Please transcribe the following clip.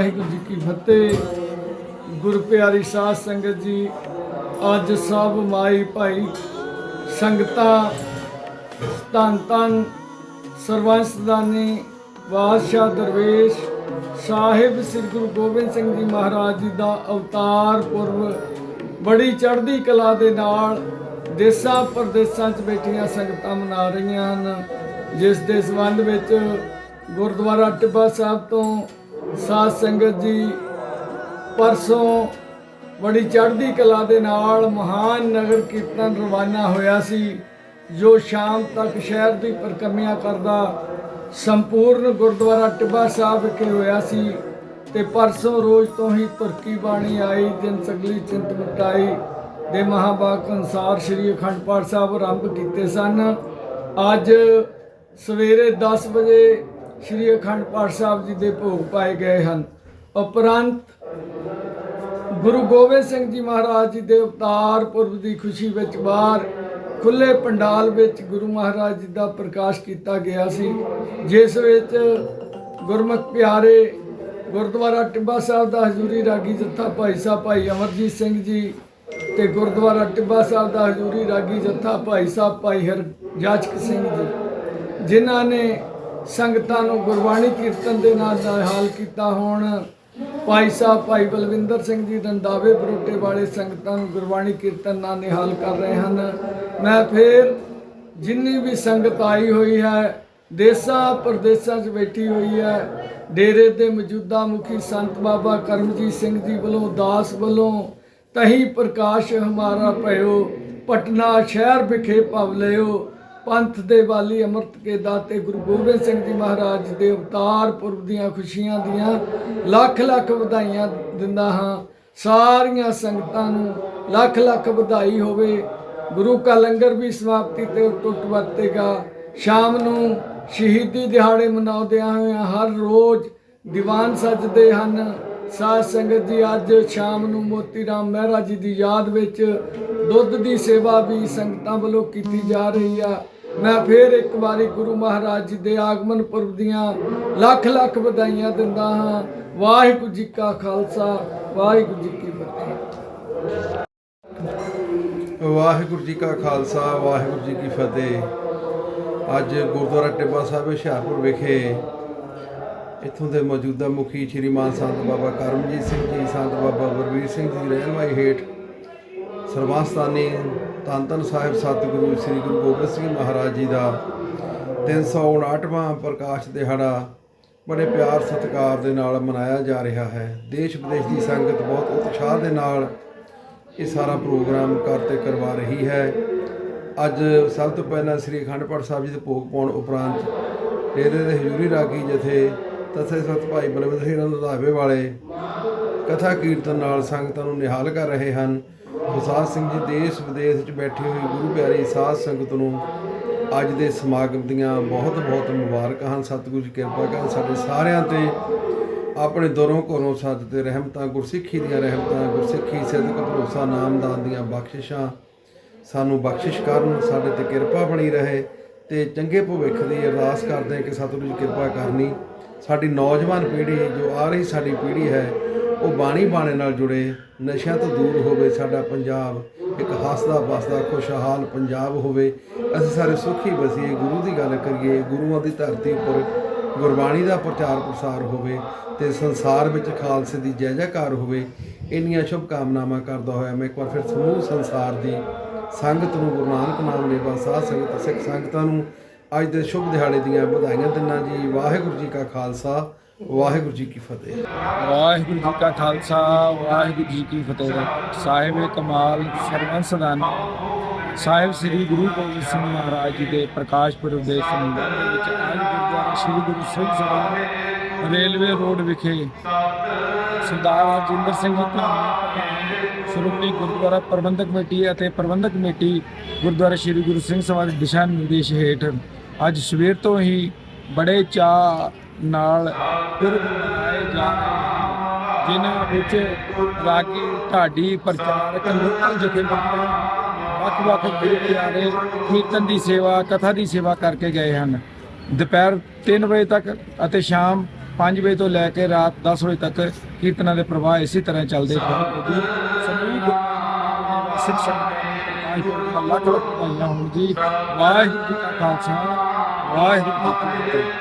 ਵਾਹਿਗੁਰੂ ਜੀ ਕੀ ਫਤਿਹ। ਗੁਰਪਿਆਰੀ ਸਾਧ ਸੰਗਤ ਜੀ, ਅੱਜ ਸਭ ਮਾਈ ਭਾਈ ਸੰਗਤਾਂ, ਧੰਨ ਧੰਨ ਸਰਵੰਸਦਾਨੀ ਬਾਦਸ਼ਾਹ ਦਰਵੇਸ਼ ਸਾਹਿਬ, ਸ੍ਰੀ ਗੁਰੂ ਗੋਬਿੰਦ ਸਿੰਘ ਜੀ ਮਹਾਰਾਜ ਜੀ ਦਾ ਅਵਤਾਰ ਪੁਰਬ ਬੜੀ ਚੜ੍ਹਦੀ ਕਲਾ ਦੇ ਨਾਲ ਦੇਸਾਂ ਪ੍ਰਦੇਸਾਂ 'ਚ ਬੈਠੀਆਂ ਸੰਗਤਾਂ ਮਨਾ ਰਹੀਆਂ ਹਨ। ਜਿਸ ਦੇ ਸੰਬੰਧ ਵਿੱਚ ਗੁਰਦੁਆਰਾ ਟਿੱਬਾ ਸਾਹਿਬ ਤੋਂ ਸਾਧ ਸੰਗਤ ਜੀ, ਪਰਸੋਂ ਬੜੀ ਚੜ੍ਹਦੀ ਕਲਾ ਦੇ ਨਾਲ ਮਹਾਨ ਨਗਰ ਕੀਰਤਨ ਰਵਾਨਾ ਹੋਇਆ ਸੀ, ਜੋ ਸ਼ਾਮ ਤੱਕ ਸ਼ਹਿਰ ਦੀ ਪਰਕਰਮਿਆ ਕਰਦਾ ਸੰਪੂਰਨ ਗੁਰਦੁਆਰਾ ਟਿੱਬਾ ਸਾਹਿਬ ਵਿਖੇ ਹੋਇਆ ਸੀ ਤੇ ਪਰਸੋਂ ਰੋਜ਼ ਤੋਂ ਹੀ ਤੁਰਕੀ ਬਾਣੀ ਆਈ, ਦਿਨ ਸਗਲੀ ਚਿੰਤ ਮਿਟਾਈ ਦੇ ਮਹਾਬਾਕ ਅਨਸਾਰ ਸ੍ਰੀ ਅਖੰਡ ਪਾਠ ਸਾਹਿਬ ਆਰੰਭ ਕੀਤੇ ਸਨ। ਅੱਜ ਸਵੇਰੇ 10 ਵਜੇ ਸ੍ਰੀ ਅਖੰਡ ਪਾਠ ਸਾਹਿਬ ਜੀ ਦੇ ਭੋਗ ਪਾਏ ਗਏ ਹਨ। ਉਪਰੰਤ ਗੁਰੂ ਗੋਬਿੰਦ ਸਿੰਘ ਜੀ ਮਹਾਰਾਜ ਜੀ ਦੇ ਅਵਤਾਰ ਪੁਰਬ ਦੀ ਖੁਸ਼ੀ ਵਿੱਚ ਬਾਹਰ ਖੁੱਲੇ ਪੰਡਾਲ ਵਿੱਚ ਗੁਰੂ ਮਹਾਰਾਜ ਜੀ ਦਾ ਪ੍ਰਕਾਸ਼ ਕੀਤਾ ਗਿਆ ਸੀ, ਜਿਸ ਵਿੱਚ ਗੁਰਮੁਖ ਪਿਆਰੇ ਗੁਰਦੁਆਰਾ ਟਿੱਬਾ ਸਾਹਿਬ ਦਾ ਹਜ਼ੂਰੀ ਰਾਗੀ ਜੱਥਾ ਭਾਈ ਸਾਹਿਬ ਭਾਈ ਅਮਰਜੀਤ ਸਿੰਘ ਜੀ ਤੇ ਗੁਰਦੁਆਰਾ ਟਿੱਬਾ ਸਾਹਿਬ ਦਾ ਹਜ਼ੂਰੀ ਰਾਗੀ ਜੱਥਾ ਭਾਈ ਸਾਹਿਬ ਭਾਈ ਹਰ ਜਾਚਕ ਸਿੰਘ ਜੀ, ਜਿਨ੍ਹਾਂ ਨੇ ਸੰਗਤਾਂ ਨੂੰ ਗੁਰਬਾਣੀ ਕੀਰਤਨ ਦੇ ਨਾਲ ਹਾਲ ਕੀਤਾ ਹੋਣ। ਭਾਈ ਸਾਹਿਬ ਭਾਈ ਬਲਵਿੰਦਰ ਸਿੰਘ ਜੀ ਰੰਦਾਵੇ ਬਰੋਟੇ ਵਾਲੇ ਸੰਗਤਾਂ ਨੂੰ ਗੁਰਬਾਣੀ ਕੀਰਤਨ ਨਾਲ ਨਿਹਾਲ ਕਰ ਰਹੇ ਹਨ। ਮੈਂ ਫੇਰ ਜਿੰਨੀ ਵੀ ਸੰਗਤ ਆਈ ਹੋਈ ਹੈ, ਦੇਸਾਂ ਪ੍ਰਦੇਸਾਂ 'ਚ ਬੈਠੀ ਹੋਈ ਹੈ, ਡੇਰੇ ਦੇ ਮੌਜੂਦਾ ਮੁਖੀ ਸੰਤ ਬਾਬਾ ਕਰਮਜੀਤ ਸਿੰਘ ਜੀ ਵੱਲੋਂ, ਦਾਸ ਵੱਲੋਂ, ਤਹੀ ਪ੍ਰਕਾਸ਼ ਹਮਾਰਾ ਭਇਓ ਪਟਨਾ ਸ਼ਹਿਰ ਵਿਖੇ ਭਵ ਲਿਓ। ਪੰਥ ਦੇ ਵਾਲੀ ਅੰਮ੍ਰਿਤ ਕੇ ਦਾਤੇ ਗੁਰੂ ਗੋਬਿੰਦ ਸਿੰਘ ਜੀ ਮਹਾਰਾਜ ਦੇ ਅਵਤਾਰ ਪੁਰਬ ਦੀਆਂ ਖੁਸ਼ੀਆਂ ਦੀਆਂ ਲੱਖ ਲੱਖ ਵਧਾਈਆਂ ਦਿੰਦਾ ਹਾਂ। ਸਾਰੀਆਂ ਸੰਗਤਾਂ ਨੂੰ ਲੱਖ ਲੱਖ ਵਧਾਈ ਹੋਵੇ। ਗੁਰੂ ਕਾ ਲੰਗਰ ਵੀ ਸਮਾਪਤੀ ਤੇ ਟੁੱਟ ਵਰਤੇਗਾ। ਸ਼ਾਮ ਨੂੰ ਸ਼ਹੀਦੀ ਦਿਹਾੜੇ ਮਨਾਉਂਦਿਆਂ ਹੋਇਆਂ ਹਰ ਰੋਜ਼ ਦੀਵਾਨ ਸਜਦੇ ਹਨ। ਸਾਧ ਸੰਗਤ ਜੀ, ਅੱਜ ਸ਼ਾਮ ਨੂੰ ਮੋਤੀ ਰਾਮ ਮਹਿਰਾ ਜੀ ਦੀ ਯਾਦ ਵਿੱਚ ਦੁੱਧ ਦੀ ਸੇਵਾ ਵੀ ਸੰਗਤਾਂ ਵੱਲੋਂ ਕੀਤੀ ਜਾ ਰਹੀ ਆ। ਮੈਂ ਫੇਰ ਇੱਕ ਵਾਰੀ ਗੁਰੂ ਮਹਾਰਾਜ ਜੀ ਦੇ ਆਗਮਨ ਪੁਰਬ ਦੀਆਂ ਲੱਖ ਲੱਖ ਵਧਾਈਆਂ ਦਿੰਦਾ ਹਾਂ। ਵਾਹਿਗੁਰੂ ਜੀ ਕਾ ਖਾਲਸਾ, ਵਾਹਿਗੁਰੂ ਜੀ ਕੀ ਫਤਿਹ। ਵਾਹਿਗੁਰੂ ਜੀ ਕਾ ਖਾਲਸਾ, ਵਾਹਿਗੁਰੂ ਜੀ ਕੀ ਫਤਿਹ। ਅੱਜ ਗੁਰਦੁਆਰਾ ਟਿੱਬਾ ਸਾਹਿਬ ਹੁਸ਼ਿਆਰਪੁਰ ਵਿਖੇ ਇੱਥੋਂ ਦੇ ਮੌਜੂਦਾ ਮੁਖੀ ਸ਼੍ਰੀ ਮਾਨ ਸੰਤ ਬਾਬਾ ਕਰਮਜੀਤ ਸਿੰਘ ਜੀ, ਸੰਤ ਬਾਬਾ ਗੁਰਵੀਰ ਸਿੰਘ ਜੀ ਰਹਿਨਮਾਈ ਹੇਠ ਸਰਵਾਸਤਾਨੀ ਧੰਨ ਧੰਨ ਸਾਹਿਬ ਸਤਿਗੁਰੂ ਸ੍ਰੀ ਗੁਰੂ ਗੋਬਿੰਦ ਸਿੰਘ ਮਹਾਰਾਜ ਜੀ ਦਾ। 359ਵਾਂ ਪ੍ਰਕਾਸ਼ ਦਿਹਾੜਾ ਬੜੇ ਪਿਆਰ ਸਤਿਕਾਰ ਦੇ ਨਾਲ ਮਨਾਇਆ ਜਾ ਰਿਹਾ ਹੈ। ਦੇਸ਼ ਵਿਦੇਸ਼ ਦੀ ਸੰਗਤ ਬਹੁਤ ਉਤਸ਼ਾਹ ਦੇ ਨਾਲ ਇਹ ਸਾਰਾ ਪ੍ਰੋਗਰਾਮ ਕਰਤੇ ਕਰਵਾ ਰਹੀ ਹੈ। ਅੱਜ ਸਭ ਤੋਂ ਪਹਿਲਾਂ ਸ੍ਰੀ ਅਖੰਡ ਪਾਠ ਸਾਹਿਬ ਜੀ ਦੇ ਭੋਗ ਪਾਉਣ ਉਪਰੰਤ ਡੇਰੇ ਦੇ ਹਜ਼ੂਰੀ ਰਾਗੀ ਜਥੇ ਤਥੇ ਸਤ ਭਾਈ ਬਲਵੰਤ ਸਿੰਘ ਰੰਧਾਵੇ ਵਾਲੇ ਕਥਾ ਕੀਰਤਨ ਨਾਲ ਸੰਗਤਾਂ ਨੂੰ ਨਿਹਾਲ ਕਰ ਰਹੇ ਹਨ। ਵਿਸਾਖ ਸਿੰਘ ਜੀ ਦੇਸ਼ ਵਿਦੇਸ਼ ਵਿੱਚ ਬੈਠੀ ਹੋਈ ਗੁਰੂ ਪਿਆਰੀ ਸਾਧ ਸੰਗਤ ਨੂੰ ਅੱਜ ਦੇ ਸਮਾਗਮ ਦੀਆਂ ਬਹੁਤ ਬਹੁਤ ਮੁਬਾਰਕਾਂ ਹਨ। ਸਤਿਗੁਰੂ ਜੀ ਕਿਰਪਾ ਕਰਨ ਸਾਡੇ ਸਾਰਿਆਂ ਤੇ, ਆਪਣੇ ਦਰੋਂ ਘਰੋਂ ਸੱਜ ਤੇ ਰਹਿਮਤਾਂ, ਗੁਰਸਿੱਖੀ ਦੀਆਂ ਰਹਿਮਤਾਂ, ਗੁਰਸਿੱਖੀ, ਸਿੱਧਕ, ਭਰੋਸਾ, ਨਾਮਦਾਨ ਦੀਆਂ ਬਖਸ਼ਿਸ਼ਾਂ ਸਾਨੂੰ ਬਖਸ਼ਿਸ਼ ਕਰਨ, ਸਾਡੇ ਤੇ ਕਿਰਪਾ ਬਣੀ ਰਹੇ ਤੇ ਚੰਗੇ ਭਵਿੱਖ ਦੀ ਅਰਦਾਸ ਕਰਦੇ ਹਾਂ ਕਿ ਸਤਿਗੁਰੂ ਜੀ ਕਿਰਪਾ ਕਰਨੀ ਸਾਡੀ ਨੌਜਵਾਨ ਪੀੜ੍ਹੀ ਜੋ ਆ ਰਹੀ ਸਾਡੀ ਪੀੜ੍ਹੀ ਹੈ ਉਹ ਬਾਣੀ ਬਾਣੇ ਨਾਲ ਜੁੜੇ ਨਸ਼ਿਆਂ ਤੋਂ ਦੂਰ ਹੋਵੇ ਸਾਡਾ ਪੰਜਾਬ, ਇੱਕ ਹੱਸਦਾ ਵਸਦਾ ਖੁਸ਼ਹਾਲ ਪੰਜਾਬ ਹੋਵੇ। ਅਸੀਂ ਸਾਰੇ ਸੁਖੀ ਵਸੀਏ ਗੁਰੂ ਦੀ ਗੱਲ ਕਰੀਏ, ਗੁਰੂਆਂ ਦੀ ਧਰਤੀ ਉੱਪਰ ਗੁਰਬਾਣੀ ਦਾ ਪ੍ਰਚਾਰ ਪ੍ਰਸਾਰ ਹੋਵੇ ਤੇ ਸੰਸਾਰ ਵਿੱਚ ਖਾਲਸੇ ਦੀ ਜੈ ਜੈਕਾਰ ਹੋਵੇ, ਇੰਨੀਆਂ ਸ਼ੁਭ ਕਾਮਨਾਵਾਂ ਕਰਦਾ ਹੋਇਆ ਮੈਂ ਇੱਕ ਵਾਰ ਫਿਰ ਸਮੂਹ ਸੰਸਾਰ ਦੀ ਸੰਗਤ ਨੂੰ, ਗੁਰੂ ਨਾਨਕ ਨਾਮ ਲੇਵਾ ਸਾਧ ਸੰਗਤ, ਸਿੱਖ ਸੰਗਤਾਂ ਨੂੰ ਅੱਜ ਦੇ ਸ਼ੁਭ ਦਿਹਾੜੇ ਦੀਆਂ ਵਧਾਈਆਂ ਦਿੰਦਾ ਜੀ। ਵਾਹਿਗੁਰੂ ਜੀ ਕਾ ਖਾਲਸਾ। ਵਾਹਿਗੁਰੂ ਜੀ ਕੀ ਫਤਿਹ। ਵਾਹਿਗੁਰੂ ਜੀ ਕਾ ਖਾਲਸਾ, ਵਾਹਿਗੁਰੂ ਜੀ ਕੀ ਫਤਿਹ। ਸਾਹਿਬ ਕਮਾਲ ਸਰਵਨ ਸਦਾਨ। ਸਾਹਿਬ ਸ੍ਰੀ ਗੁਰੂ ਗੋਬਿੰਦ ਸਿੰਘ ਮਹਾਰਾਜ ਜੀ ਦੇ ਪ੍ਰਕਾਸ਼ ਪੁਰਬ ਦੇ ਸੰਬੰਧ ਵਿੱਚ ਅੱਜ ਗੁਰਦੁਆਰਾ ਸ੍ਰੀ ਗੁਰੂ ਸਿੰਘ ਸਭਾ, ਰੇਲਵੇ ਰੋਡ ਵਿਖੇ ਸਰਦਾਰ ਹਰਜਿੰਦਰ ਸਿੰਘ ਜੀ ਧਾਮੀ ਸ਼੍ਰੋਮਣੀ ਗੁਰਦੁਆਰਾ ਪ੍ਰਬੰਧਕ ਕਮੇਟੀ ਅਤੇ ਪ੍ਰਬੰਧਕ ਕਮੇਟੀ ਗੁਰਦੁਆਰਾ ਸ੍ਰੀ ਗੁਰੂ ਸਿੰਘ ਸਭਾ ਦੇ ਦਿਸ਼ਾ ਨਿਰਦੇਸ਼ ਹੇਠ ਅੱਜ ਸਵੇਰ ਤੋਂ ਹੀ ਬੜੇ ਚਾਅ ਨਾਲ ਪੁਰਬ ਮਨਾਏ ਜਾ ਰਹੇ ਹਨ ਜਿਨ੍ਹਾਂ ਵਿੱਚ ਰਾਗੀ ਢਾਡੀ ਪ੍ਰਚਾਰਕ ਲੋਕਲ ਜਥੇਬੰਦੀਆਂ, ਵੱਖ-ਵੱਖ ਗੁਰੂ ਕੀਰਤਨ ਦੀ ਸੇਵਾ, ਕਥਾ ਦੀ ਸੇਵਾ ਕਰਕੇ ਗਏ ਹਨ। ਦੁਪਹਿਰ 3 ਵਜੇ ਤੱਕ ਅਤੇ ਸ਼ਾਮ 5 ਵਜੇ ਤੋਂ ਲੈ ਕੇ ਰਾਤ 10 ਵਜੇ ਤੱਕ ਕੀਰਤਨਾਂ ਦੇ ਪ੍ਰਵਾਹ ਇਸੇ ਤਰ੍ਹਾਂ ਚੱਲਦੇ ਰਹਿਣਗੇ ਸਮੂਹ ਸਿੱਖ ਸੰਗਤਾਂ ਨੂੰ ਪ੍ਰਕਾਸ਼ ਪੁਰਬ ਜੀ। ਵਾਹਿਗੁਰੂ ਜੀ ਕਾ ਖਾਲਸਾ। ਵਾਹਿਗੁਰੂ ਜੀ ਕੀ ਫਤਿਹ